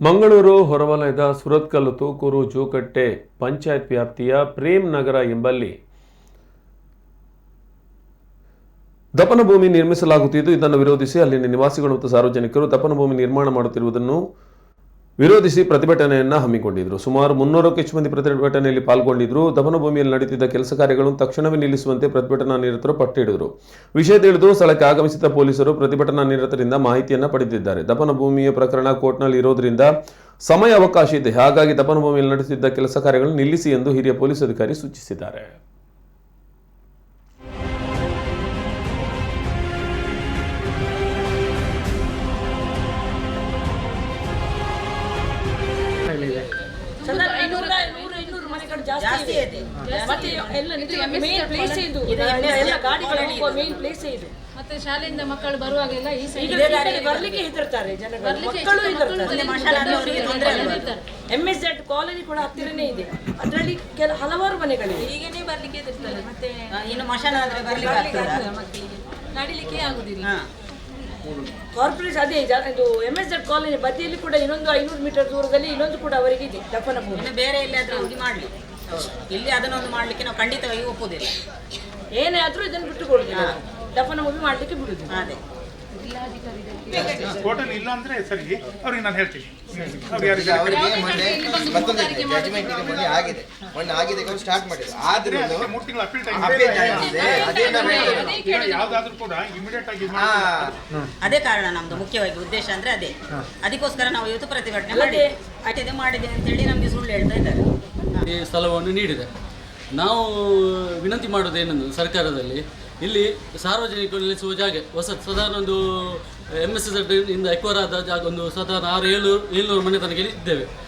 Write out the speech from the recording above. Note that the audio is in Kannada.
ಮಂಗಳೂರು ಹೊರವಲಯದ ಸುರತ್ಕಲ್ಲು ತೂಕೂರು ಜೋಕಟ್ಟೆ ಪಂಚಾಯತ್ ವ್ಯಾಪ್ತಿಯ ಪ್ರೇಮ್ ನಗರ ಎಂಬಲ್ಲಿ ದಪನ ಭೂಮಿ ನಿರ್ಮಿಸಲಾಗುತ್ತಿದ್ದು, ಇದನ್ನು ವಿರೋಧಿಸಿ ಅಲ್ಲಿನ ನಿವಾಸಿಗಳು ಮತ್ತು ಸಾರ್ವಜನಿಕರು ದಪನ ಭೂಮಿ ನಿರ್ಮಾಣ ಮಾಡುತ್ತಿರುವುದನ್ನು ವಿರೋಧಿಸಿ ಪ್ರತಿಭಟನೆಯನ್ನ ಹಮ್ಮಿಕೊಂಡಿದ್ದರು ಸುಮಾರು ಮುನ್ನೂರಕ್ಕೂ ಹೆಚ್ಚು ಮಂದಿ ಪ್ರತಿಭಟನೆಯಲ್ಲಿ ಪಾಲ್ಗೊಂಡಿದ್ರು. ದಮನಭೂಮಿಯಲ್ಲಿ ನಡೆಯುತ್ತಿದ್ದ ಕೆಲಸ ಕಾರ್ಯಗಳನ್ನು ತಕ್ಷಣವೇ ನಿಲ್ಲಿಸುವಂತೆ ಪ್ರತಿಭಟನಾ ನಿರತರು ಪಟ್ಟು ಹಿಡಿದರು ವಿಷಯ ತಿಳಿದು ಸ್ಥಳಕ್ಕೆ ಆಗಮಿಸಿದ ಪೊಲೀಸರು ಪ್ರತಿಭಟನಾ ನಿರತರಿಂದ ಮಾಹಿತಿಯನ್ನು ಪಡೆದಿದ್ದಾರೆ. ದಪನ ಭೂಮಿಯ ಪ್ರಕರಣ ಕೋರ್ಟ್ನಲ್ಲಿ ಇರೋದ್ರಿಂದ ಸಮಯ ಅವಕಾಶ ಇದೆ. ಹಾಗಾಗಿ ದಪನಭೂಮಿಯಲ್ಲಿ ನಡೆಸುತ್ತಿದ್ದ ಕೆಲಸ ಕಾರ್ಯಗಳನ್ನು ನಿಲ್ಲಿಸಿ ಎಂದು ಹಿರಿಯ ಪೊಲೀಸ್ ಅಧಿಕಾರಿ ಸೂಚಿಸಿದ್ದಾರೆ. ಜಾಸ್ತಿ ಇದೆ. ಮತ್ತೆ ಎಲ್ಲ ಮೇನ್ ಪ್ಲೇಸ್ ಇದು. ಎಲ್ಲ ಗಾಡಿಗಳು ಹೋಗುವ ಮೇನ್ ಪ್ಲೇಸ್ ಇದು. ಮತ್ತೆ ಶಾಲೆಯಿಂದ ಮಕ್ಕಳು ಬರುವಾಗೆಲ್ಲ ಈ ಸೈಡ್ ಬರ್ಲಿಕ್ಕೆ ಹೆದರ್ತಾರೆ ಜನಗಳು. ಮಕ್ಕಳು ಹೆದರ್ತಾರೆ. ಎಂ ಎಸ್ ಜೆಡ್ ಕಾಲೋನಿ ಕೂಡ ಹತ್ತಿರನೇ ಇದೆ. ಅದರಲ್ಲಿ ಕೆಲ ಹಲವಾರು ಮನೆಗಳಿವೆ. ಈಗನೇ ಬರ್ಲಿಕ್ಕೆ ಹೆದರ್ತಾರೆ. ಮತ್ತೆ ಇನ್ನು ಮಶಾನ ಆದ್ರೆ ಬರ್ಲಿಕ್ಕೆ ಈಗ ನಡಿಲಿಕ್ಕೆ ಆಗುದಿಲ್ಲ. ಕಾರ್ಪೊರೇಟ್ ಅದೇ ಇದು ಎಂ ಎಸ್ ಜೆಡ್ ಕಾಲೋನಿ ಬದಿಯಲ್ಲಿ ಕೂಡ ಇನ್ನೊಂದು ಐನೂರು ಮೀಟರ್ ದೂರದಲ್ಲಿ ಇನ್ನೊಂದು ಕೂಡ ಅವರಿಗೆ ಇದೆ ದಫನ ಬೇರೆ ಎಲ್ಲಾದ್ರೂ ಹೋಗಿ ಮಾಡ್ಲಿ. ಇಲ್ಲಿ ಅದನ್ನೊಂದು ಮಾಡ್ಲಿಕ್ಕೆ ನಾವು ಖಂಡಿತವಾಗಿ ಒಪ್ಪುದಿಲ್ಲ ಏನೇ ಆದ್ರೂ ಇದನ್ನು ಬಿಟ್ಟು ಕೊಡುದಿಲ್ಲ ದಫನ ಭೂಮಿ ಮಾಡ್ಲಿಕ್ಕೆ ಬಿಡುದು ಅದೇ. ಇಲ್ಲ ಅಂದ್ರೆ ಸರಿ ಅವ್ರಿಗೆ ನಾನು ಹೇಳ್ತೀನಿ. ಅವ್ರು ಅವರಿಗೆ ಮೊನ್ನೆ ಮತ್ತೊಂದು ಜಜ್ಮೆಂಟ್ ಇದೆ ಮೊನ್ನೆ ಆಗಿದೆ. ಮೊನ್ನೆ ಆಗಿದೆ ಅವರು ಸ್ಟಾರ್ಟ್ ಮಾಡಿದ್ರು. ಆದ್ರೂ ಮೂರು ತಿಂಗಳು ಅಪೀಲ್ ಟೈಮ್ ಅಪೀಲ್ ಅದೇ ನಾವು ಹೇಳ್ತೇವೆ. ಕೂಡ ಇಮಿಡಿಯೇಟ್ ಆಗಿ ಹಾ. ಅದೇ ಕಾರಣ ನಮ್ದು ಮುಖ್ಯವಾಗಿ ಉದ್ದೇಶ ಅಂದ್ರೆ ಅದೇ. ಅದಕ್ಕೋಸ್ಕರ ನಾವು ಇವತ್ತು ಪ್ರತಿಭಟನೆ ಮಾಡಿ ಅಟ್ಟಿದೆ ಮಾಡಿದೆ ಅಂತ ಹೇಳಿ ನಮ್ಗೆ ಸುಳ್ಳು ಹೇಳ್ತಾ ಇದ್ದಾರೆ. ಈ ಸ್ಥಳವನ್ನು ನೀಡಿದೆ. ನಾವು ವಿನಂತಿ ಮಾಡೋದೇನೆಂದು ಸರ್ಕಾರದಲ್ಲಿ ಇಲ್ಲಿ ಸಾರ್ವಜನಿಕರು ನಿಲ್ಲಿಸುವ ಜಾಗ ಹೊಸ ಸಾಧಾರಣ ಒಂದು ಎಂ ಎಸ್ ಇಂದ ಎಕ್ವರ್ ಆದ ಜಾಗ, ಒಂದು ಸಾಧಾರಣ ಆರು ಏಳು, ಏಳ್ನೂರು ಮನೆ ತನಕ ಇದ್ದೇವೆ.